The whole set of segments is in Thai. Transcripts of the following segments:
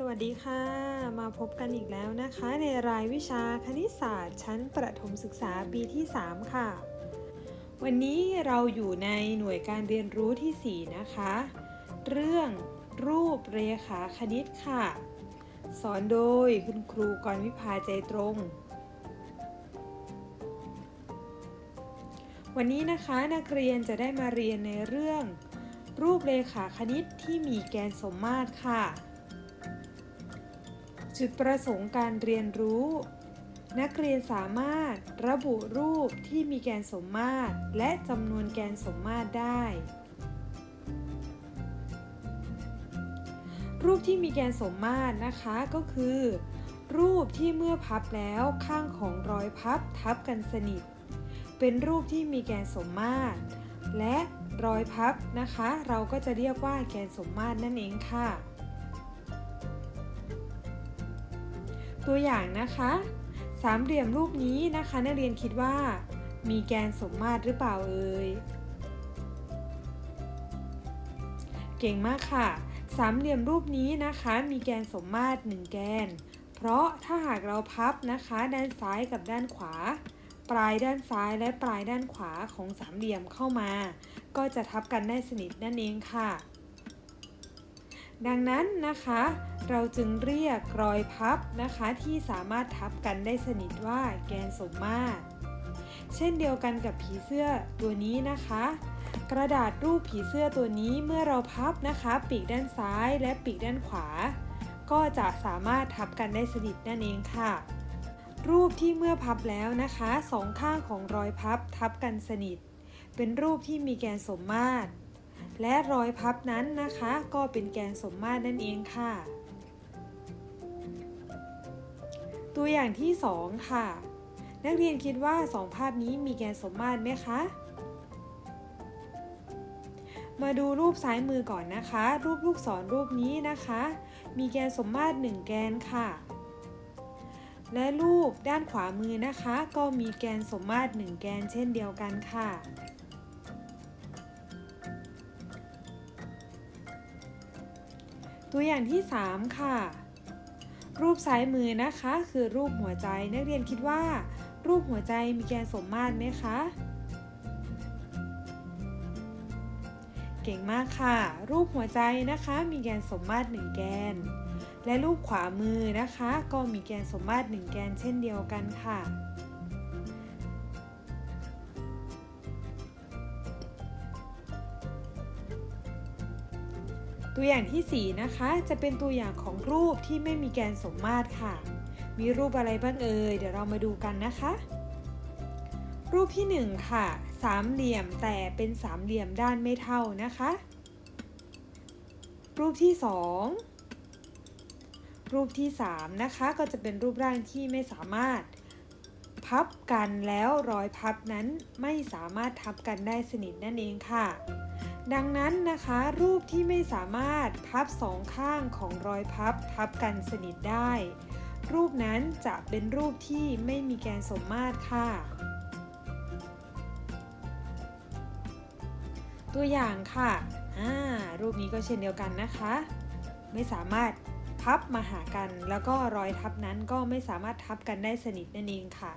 สวัสดีค่ะ มาพบกันอีกแล้วนะคะ ในรายวิชาคณิตศาสตร์ชั้นประถมศึกษาปีที่ 3 ค่ะ วันนี้เราอยู่ในหน่วยการเรียนรู้ที่ 4 นะคะ เรื่องรูปเรขาคณิตค่ะ สอนโดยคุณครูกรวิภาใจตรง วันนี้นะคะนักเรียนจะได้มาเรียนในเรื่อง รูปเรขาคณิตที่มีแกนสมมาตรค่ะ จุดประสงค์การเรียนรู้ นักเรียนสามารถระบุรูปที่มีแกนสมมาตร และจำนวนแกนสมมาตรได้ รูปที่มีแกนสมมาตรนะคะก็คือ รูปที่เมื่อพับแล้วข้างของรอยพับทับกันสนิท เป็นรูปที่มีแกนสมมาตร และรอยพับนะคะ เราก็จะเรียกว่าแกนสมมาตรนั่นเองค่ะ ตัวอย่างนะคะ สามเหลี่ยมรูปนี้นะคะนักเรียนคิดว่า มีแกนสมมาตรหรือเปล่าเอ่ยเก่งมากค่ะ สามเหลี่ยมรูปนี้นะคะ มีแกนสมมาตร1แกน เพราะถ้าหากเราพับนะคะ ด้านซ้ายกับด้านขวา ปลายด้านซ้ายและปลายด้านขวาของสามเหลี่ยมเข้ามา ก็จะทับกันได้สนิทนั่นเองค่ะ ดังนั้นนะคะ เราจึงเรียกรอยพับนะคะที่สามารถทับกันได้สนิทว่าแกนสมมาตร เช่นเดียวกันกับผีเสื้อตัวนี้นะคะ กระดาษรูปผีเสื้อตัวนี้เมื่อเราพับนะคะ ปีกด้านซ้ายและปีกด้านขวา ก็จะสามารถทับกันได้สนิทนั่นเองค่ะ รูปที่เมื่อพับแล้วนะคะสองข้างของรอยพับทับกันสนิท เป็นรูปที่มีแกนสมมาตร และรอยพับนั้นนะคะ ก็เป็นแกนสมมาตรนั่นเองค่ะ ตัวอย่างที่ 2 ค่ะ นักเรียนคิดว่า 2 ภาพนี้มีแกนสมมาตรไหมคะ มาดูรูปซ้ายมือก่อนนะคะ รูปลูกศรรูปนี้นะคะ มีแกนสมมาตร 1 แกนค่ะ และรูปด้านขวามือนะคะ ก็มีแกนสมมาตร 1 แกนเช่นเดียวกันค่ะ ตัวอย่างที่ 3 ค่ะ รูปซ้ายมือนะคะคือรูปหัวใจนักเรียนคิดว่า รูปหัวใจมีแกนสมมาตรไหมคะเก่งมากค่ะ รูปหัวใจนะคะ มีแกนสมมาตร1แกน และรูปขวามือนะคะ ก็มีแกนสมมาตร1แกนเช่นเดียวกันค่ะ ตัวอย่างที่ 4 นะคะ จะเป็นตัวอย่างของรูปที่ไม่มีแกนสมมาตรค่ะ มีรูปอะไรบ้างเอ่ย เดี๋ยวเรามาดูกันนะคะ รูปที่ 1 ค่ะ สามเหลี่ยมแต่เป็นสามเหลี่ยมด้านไม่เท่านะคะ รูปที่ 2 รูปที่ 3 นะคะ ก็จะเป็นรูปร่างที่ไม่สามารถ พับกันแล้วรอยพับนั้นไม่สามารถทับกันได้สนิทนั่นเองค่ะ ดังนั้นนะคะ รูปที่ไม่สามารถพับสองข้างของรอยพับทับกันสนิทได้ รูปนั้นจะเป็นรูปที่ไม่มีแกนสมมาตรค่ะ ตัวอย่างค่ะอ่ารูปนี้ก็เช่นเดียวกันนะคะ ไม่สามารถ พับมาหากัน แล้วก็รอยทับนั้นก็ไม่สามารถทับกันได้สนิทนั่นเองค่ะ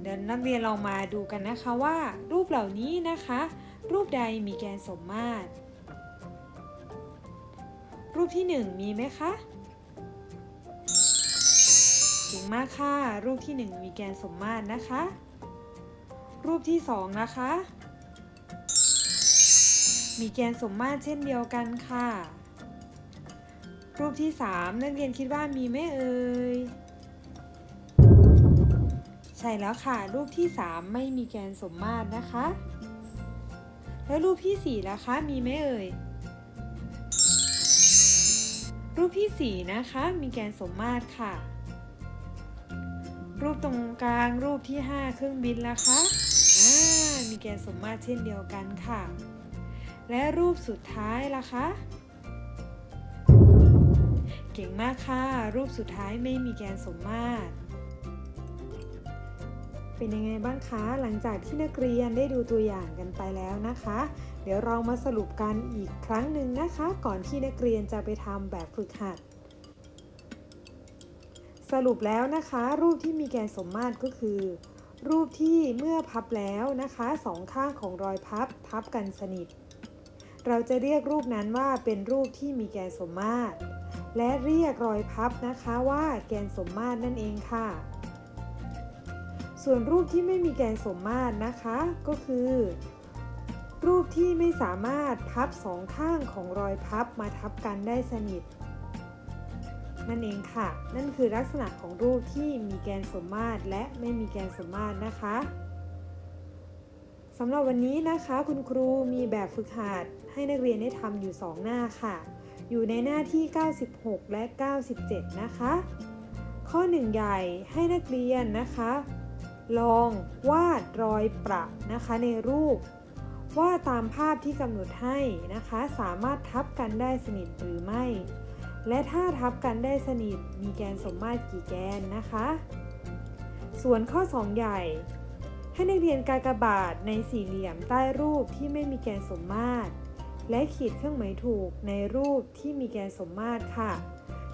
เดี๋ยวนักเรียนลองมาดูกันนะคะว่า รูปเหล่านี้นะคะ รูปใดมีแกนสมมาตร รูปที่ 1 มีไหมคะเก่งมากค่ะ รูปที่ 1 มีแกนสมมาตรนะคะ รูปที่ 2 นะคะ มีแกนสมมาตรเช่นเดียวกันค่ะ รูปที่ 3 นักเรียนคิดว่ามีไหมเอ่ย ใช่แล้วค่ะ รูปที่ 3 ไม่มีแกนสมมาตรนะคะ แล้วรูปที่ 4 ล่ะคะ มีไหมเอ่ย รูปที่ 4 นะคะ มีแกนสมมาตรค่ะ รูปตรงกลางรูปที่ 5 เครื่องบินล่ะคะ อ่า มีแกนสมมาตรเช่นเดียวกันค่ะ และรูปสุดท้ายล่ะคะ เก่งมากค่ะ รูปสุดท้ายไม่มีแกนสมมาตร เป็นยังไงบ้างคะ หลังจากที่นักเรียนได้ดูตัวอย่างกันไปแล้วนะคะ เดี๋ยวเรามาสรุปกันอีกครั้งหนึ่งนะคะ ก่อนที่นักเรียนจะไปทำแบบฝึกหัดสรุปแล้วนะคะรูปที่มีแกนสมมาตรก็คือ รูปที่เมื่อพับแล้วนะคะสองข้างของรอยพับทับกันสนิท เราจะเรียกรูปนั้นว่าเป็นรูปที่มีแกนสมมาตร และเรียกรอยพับนะคะว่าแกนสมมาตรนั่นเองค่ะ ส่วนรูปที่ไม่มีแกนสมมาตรนะคะก็คือ รูปที่ไม่สามารถพับสองข้างของรอยพับมาทับกันได้สนิท นั่นเองค่ะ นั่นคือลักษณะของรูปที่มีแกนสมมาตรและไม่มีแกนสมมาตรนะคะ สำหรับวันนี้นะคะคุณครูมีแบบฝึกหัดให้นักเรียนได้ทำอยู่ 2 หน้าค่ะ อยู่ในหน้าที่ 96 และ 97 นะคะ ข้อ 1 ใหญ่ให้นักเรียนนะคะ ลองวาดรอยประนะคะในรูป ว่าตามภาพที่กำหนดให้นะคะ สามารถทับกันได้สนิทหรือไม่ และถ้าทับกันได้สนิทมีแกนสมมาตรกี่แกนนะคะ ส่วนข้อ 2 ใหญ่ ให้นักเรียนกากบาทในสี่เหลี่ยมใต้รูปที่ไม่มีแกนสมมาตร และขีดเครื่องหมายถูกในรูปที่มีแกนสมมาตรค่ะ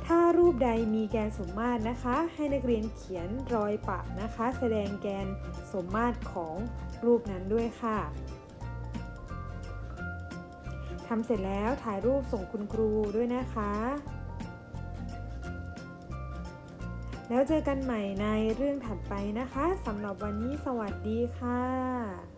ถ้ารูปใดมีแกนสมมาตรนะคะ ให้นักเรียนเขียนรอยปะนะคะ แสดงแกนสมมาตรของรูปนั้นด้วยค่ะทำเสร็จแล้วถ่ายรูปส่งคุณครูด้วยนะคะ แล้วเจอกันใหม่ในเรื่องถัดไปนะคะสำหรับวันนี้สวัสดีค่ะ